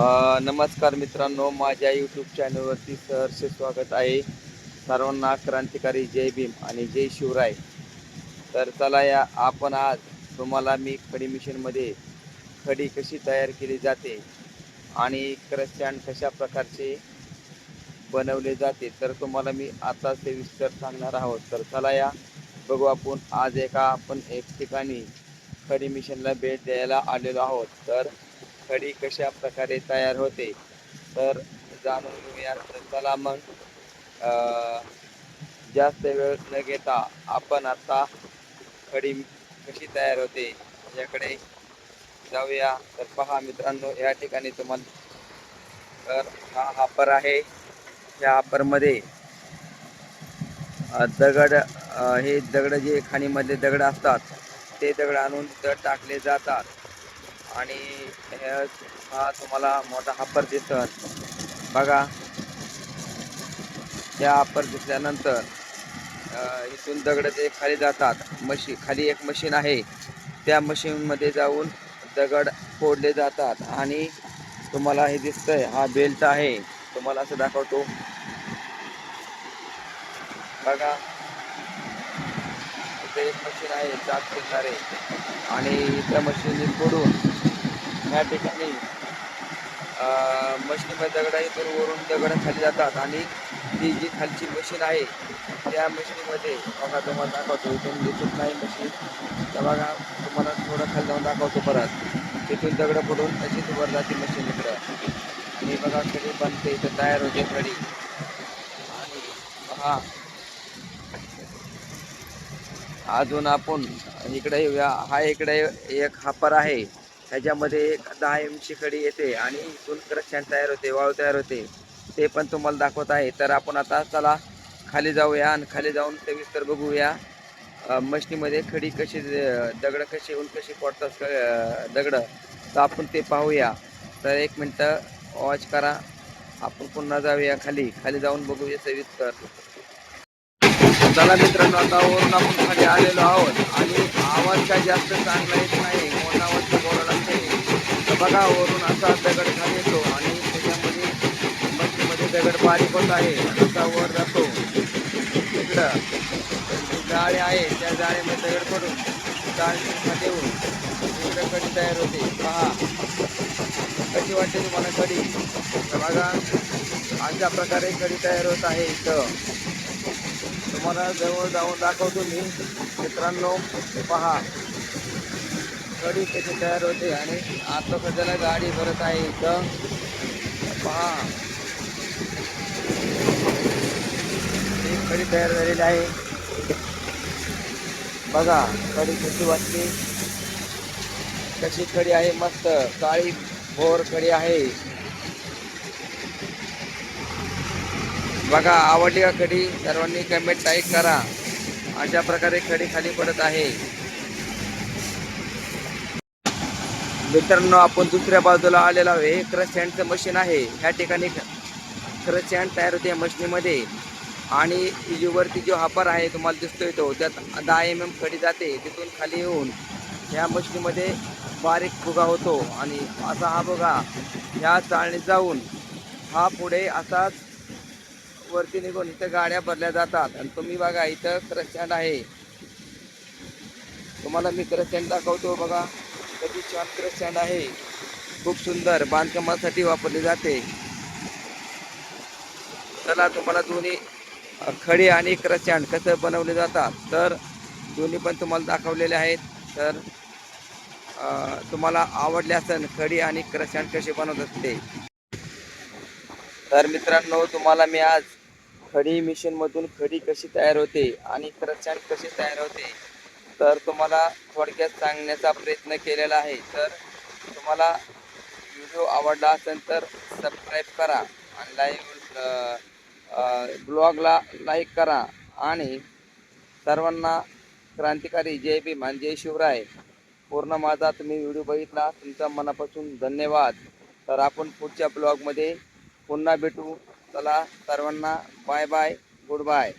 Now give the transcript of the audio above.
नमस्कार मित्रांनो माझ्या यूट्यूब चॅनलवरती सहर्ष स्वागत आहे. सर्वांना क्रांतिकारी जय भीम आणि जय शिवराय. तर चला या आपण आज तुम्हाला मी खडी मिशनमध्ये खडी कशी तयार केली जाते आणि क्रस्टँड कशा प्रकारचे बनवले जाते तर तुम्हाला मी आता सविस्तर सांगणार आहोत. तर चला या बघू आपण आज एका आपण एक ठिकाणी खडी मिशनला भेट द्यायला आलेलो आहोत. तर खडी कशा प्रकारे तयार होते तर जाणून घेऊया. तर चला मग जास्त वेळ न घेता आपण आता खडी कशी तयार होते याकडे जाऊया. तर पहा मित्रांनो या ठिकाणी तुम्हाला तर हा हापर आहे. या हापरमध्ये दगड हे दगड जे खाणीमध्ये दगड असतात ते दगड आणून तर टाकले जातात. आणि हे हा तुम्हाला मोठा हापर दिसत बघा. त्या हापर दिसल्यानंतर इथून दगड ते खाली जातात मशी खाली एक मशीन आहे. त्या मशीनमध्ये जाऊन दगड फोडले जातात आणि तुम्हाला हे दिसतंय हा बेल्ट आहे. तुम्हाला असं दाखवतो. बघा. इथे एक मशीन आहे जात फिरणारे. आणि त्या मशीन फोडून या ठिकाणी मशीनमध्ये दगड इथून वरून दगड खाली जातात आणि ती जी खालची मशीन आहे त्या मशीनमध्ये बघा तुम्हाला दाखवतो इथून दिसत नाही मशीन तर बघा तुम्हाला थोडं खाली जाऊन दाखवतो परत. तिथून दगड पडून तशीच वर जाते मशीन इकडं. आणि बघा कधी बनते इथं तयार होते कडी आणि पहा अजून आपण इकडे येऊया. हा इकडे एक हापर आहे. त्याच्यामध्ये एक दहा एमची कडी येते आणि इथून क्रक्षण तयार होते वाळू तयार होते. ते पण तुम्हाला दाखवत आहे. तर आपण आता चला खाली जाऊया आणि खाली जाऊन सविस्तर बघूया. मशनीमध्ये खडी कशी दगडं दगड कशी येऊन कशी पडतात दगडं दगड. तर आपण ते पाहूया. तर एक मिनटं वॉच करा. आपण पुन्हा जाऊया खाली. खाली जाऊन बघूया सविस्तर चला मित्रांनो आता वरून आपण खाली आलेलो आहोत. आणि आवाज काय जास्त चांगला येत नाही मोठा आवाज तर बोलायला लागते तर बघा वरून असा दगड खाली येतो आणि त्याच्यामध्ये मच्छीमध्ये दगड बारीक होत आहे. असा वर जातो. तिकडं जाळे आहे. त्या जाळीमध्ये दगड पडून जाळी खाली येऊन तिकडं कडी तयार होते. पहा. कशी वाटते तुम्हाला कडी? तर बघा. अशा प्रकारे कडी तयार होत आहे इथं. तुम्हाला जवळ जाऊन दाखवतो मी. मित्रांनो पहा. कडी कशी तयार होते आणि आता सध्याला गाडी भरत आहे इथं. पहा. ही कडी तयार झालेली आहे. बघा कडी कशी वाटते. कशी कडी आहे मस्त काळी भोर कडी आहे. बघा आवडली का कडी? सर्वांनी कमेंट टाईप करा. अशा प्रकारे कडी खाली पडत आहे. मित्रांनो आपण दुसऱ्या बाजूला आलेलो आहे. हे क्रसँडचं मशीन आहे. ह्या ठिकाणी क्रसँड तयार होते या मशीनीमध्ये आणि वरती जो हापर आहे तुम्हाला दिसतोय तो त्यात दहा एम एम खडी जाते. तिथून खाली येऊन ह्या मशीनीमध्ये बारीक फुगा होतो. आणि असा हा बघा ह्या चाळणीत जाऊन हा पुढे असाच वरती निघून इथं गाड्या भरल्या जातात. आणि तुम्ही बघा इथं क्रसँड आहे. तुम्हाला मी क्रसँड दाखवतो बघा. कधी छान स्टँड आहे? खूप सुंदर. बांधकामासाठी वापरले जाते. चला तुम्हाला दोन्ही खडे खडी आणि क्रस्टँड कसं बनवले जातात? तर दोन्ही पण तुम्हाला दाखवलेले आहेत. तर तुम्हाला आवडले असेल खडी आणि क्रस्टँड कसे बनवत असते तर मित्रांनो तुम्हाला मी आज खडी मिशनमधून खडी कशी तयार होते आणि क्रस्टँड कसे तयार होते तर तुम्हाला थोडक्यात सांगण्याचा प्रयत्न केलेला आहे. तर तुम्हाला व्हिडिओ आवडला असेल तर सबस्क्राईब करा आणि लाईव्ह ब्लॉगला लाईक करा. आणि सर्वांना क्रांतिकारी जय भीम आणि जय शिवराय. पूर्ण माझा तुम्ही व्हिडिओ बघितला तुमचा मनापासून धन्यवाद. तर आपण पुढच्या ब्लॉगमध्ये पुन्हा भेटू. चला सर्वांना बाय बाय गुड बाय